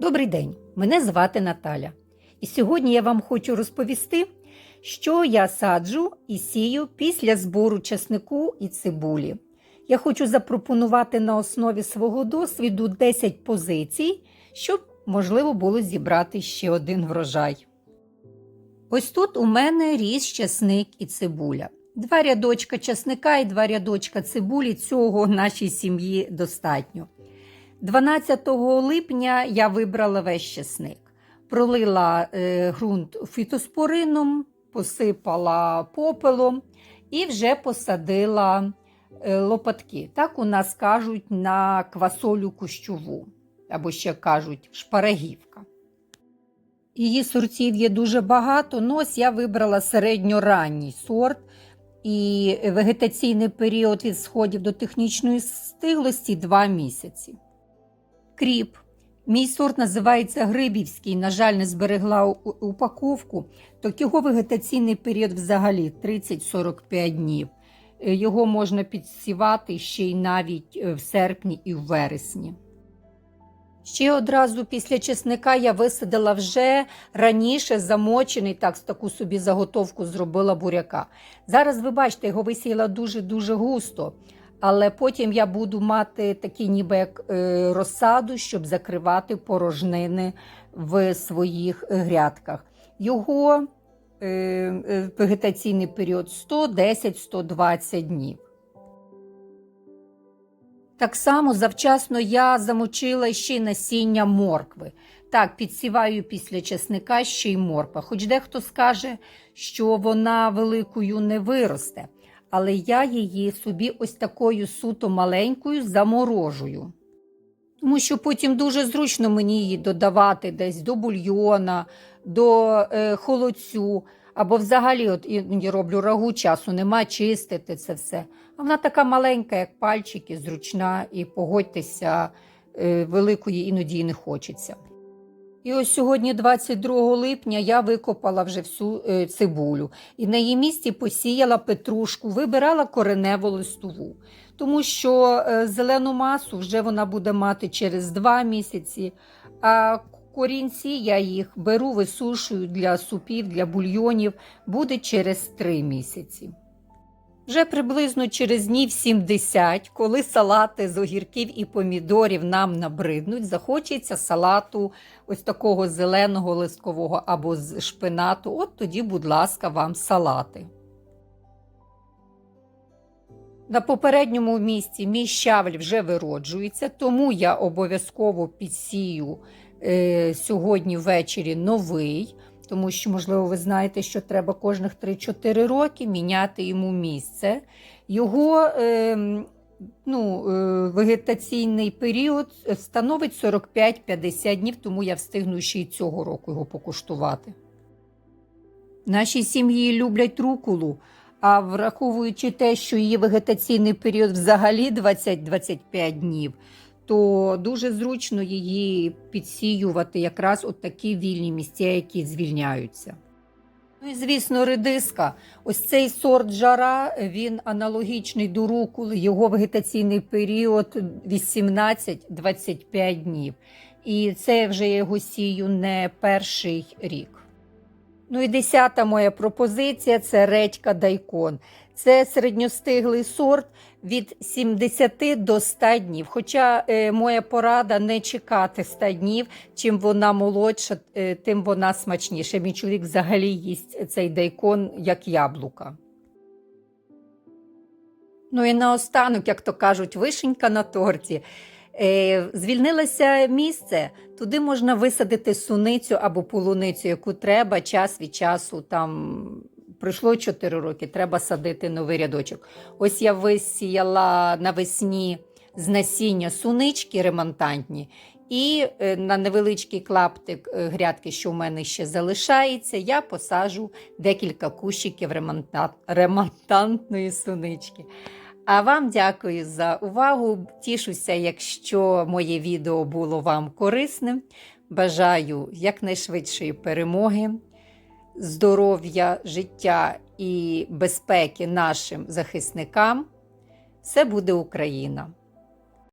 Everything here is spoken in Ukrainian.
Добрий день, мене звати Наталя. І сьогодні я вам хочу розповісти, що я саджу і сію після збору часнику і цибулі. Я хочу запропонувати на основі свого досвіду 10 позицій, щоб можливо було зібрати ще один врожай. Ось тут у мене ріс часник і цибуля. Два рядочка часника і два рядочка цибулі цього нашій сім'ї достатньо. 12 липня я вибрала весь чесник. Пролила е, ґрунт фітоспорином, посипала попелом і вже посадила е, лопатки. Так у нас кажуть на квасолю кущову, або ще кажуть шпарагівка. Її сортів є дуже багато, але ось я вибрала середньоранній сорт. І вегетаційний період від сходів до технічної стиглості 2 місяці. Кріп. Мій сорт називається Грибівський. На жаль, не зберегла упаковку, то його вегетаційний період взагалі 30-45 днів. Е, Його можна підсівати ще й навіть е, в серпні і в вересні. Ще одразу після чесника я висадила вже раніше замочений, так, таку собі заготовку зробила буряка. Зараз ви бачите, його висіяла дуже-дуже густо, але потім я буду мати такі ніби як е, розсаду, щоб закривати порожнини в своїх е, грядках. Його е, вегетаційний період 110-120 днів. Так само завчасно я замочила ще й насіння моркви. Так, підсіваю після чесника ще й морква. Хоч дехто скаже, що вона великою не виросте, але я її собі ось такою суто маленькою заморожую. Тому що потім дуже зручно мені її додавати десь до бульйона, до е, холодцю, або взагалі от іноді роблю рагу, часу нема чистити це все. А вона така маленька, як пальчики, зручна, і погодьтеся, е, великої іноді і не хочеться. І ось сьогодні, 22 липня, я викопала вже всю е, цибулю і на її місці посіяла петрушку, вибирала кореневу листову, тому що е, зелену масу вже вона буде мати через 2 місяці. А корінці я їх беру, висушую для супів, для бульйонів, буде через 3 місяці. Вже приблизно через днів 70, коли салати з огірків і помідорів нам набриднуть, захочеться салату ось такого зеленого листкового або з шпинату. От тоді, будь ласка, вам салати. На попередньому місці мій щавель вже вироджується, тому я обов'язково підсію е, сьогодні ввечері новий. Тому що, можливо, ви знаєте, що треба кожних 3-4 роки міняти йому місце. Його е, ну, е, вегетаційний період становить 45-50 днів, тому я встигну ще й цього року його покуштувати. Наші сім'ї люблять рукулу, а враховуючи те, що її вегетаційний період взагалі 20-25 днів, то дуже зручно її підсіювати якраз от такі вільні місця, які звільняються. Ну і звісно, редиска. Ось цей сорт жара, він аналогічний до рукули, його вегетаційний період 18-25 днів. І це вже я його сію не перший рік. Ну і десята моя пропозиція це редька дайкон. Це середньостиглий сорт від 70 до 100 днів. Хоча е, моя порада не чекати 100 днів, чим вона молодша, е, тим вона смачніша. Мій чоловік взагалі їсть цей дайкон як яблука. Ну і наостанок, як то кажуть, вишенька на торті. Е, звільнилося місце, туди можна висадити суницю або полуницю, яку треба час від часу. Там пройшло 4 роки, треба садити новий рядочок. Ось я висіяла навесні з насіння сунички ремонтантні, і е, на невеличкий клаптик е, грядки, що в мене ще залишається, я посажу декілька кущиків ремонта... ремонтантної сунички. А вам дякую за увагу. Тішуся, якщо моє відео було вам корисним. Бажаю якнайшвидшої перемоги, здоров'я, життя і безпеки нашим захисникам. Все буде Україна!